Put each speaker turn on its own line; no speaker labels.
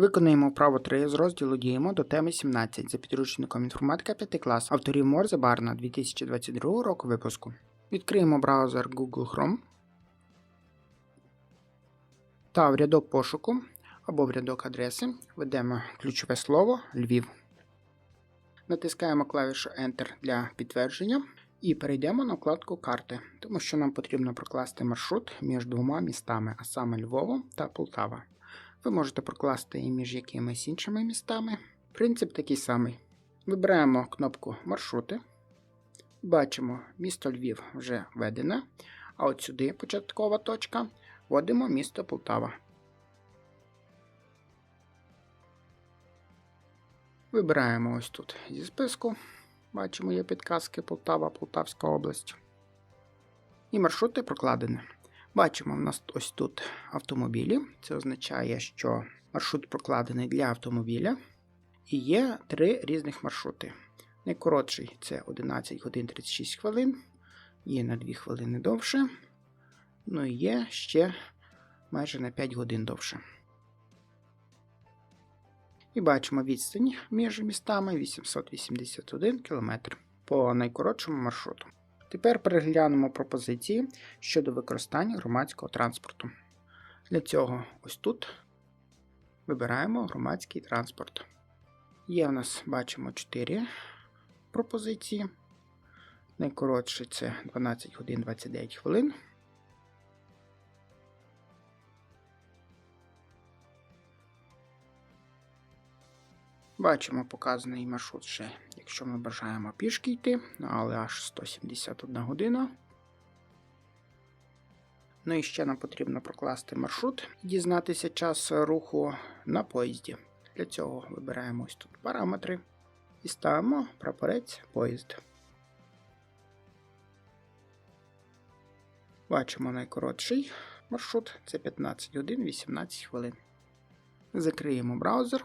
Виконуємо вправо 3 з розділу Діємо до теми 17 за підручником інформатика 5 клас авторів Морзе Барна 2022 року випуску. Відкриємо браузер Google Chrome та в рядок пошуку або в рядок адреси введемо ключове слово Львів. Натискаємо клавішу Enter для підтвердження і перейдемо на вкладку карти, тому що нам потрібно прокласти маршрут між двома містами, а саме Львовом та Полтава. Ви можете прокласти і між якимись іншими містами. Принцип такий самий. Вибираємо кнопку Маршрути. Бачимо, місто Львів вже введене. А от сюди початкова точка. Вводимо місто Полтава. Вибираємо ось тут зі списку. Бачимо, є підказки Полтава, Полтавська область. І маршрути прокладені. Бачимо, в нас ось тут автомобілі. Це означає, що маршрут прокладений для автомобіля. І є три різних маршрути. Найкоротший це 11 годин 36 хвилин, є на 2 хвилини довше. Ну і є ще майже на 5 годин довше. І бачимо відстань між містами 881 км по найкоротшому маршруту. Тепер переглянемо пропозиції щодо використання громадського транспорту. Для цього ось тут вибираємо громадський транспорт. Є у нас, бачимо, 4 пропозиції. Найкоротший це 12 годин 29 хвилин. Бачимо показаний маршрут ще, якщо ми бажаємо пішки йти, але аж 171 година. Ну і ще нам потрібно прокласти маршрут і дізнатися час руху на поїзді. Для цього вибираємо ось тут параметри і ставимо прапорець поїзд. Бачимо найкоротший маршрут це 15 годин 18 хвилин. Закриємо браузер.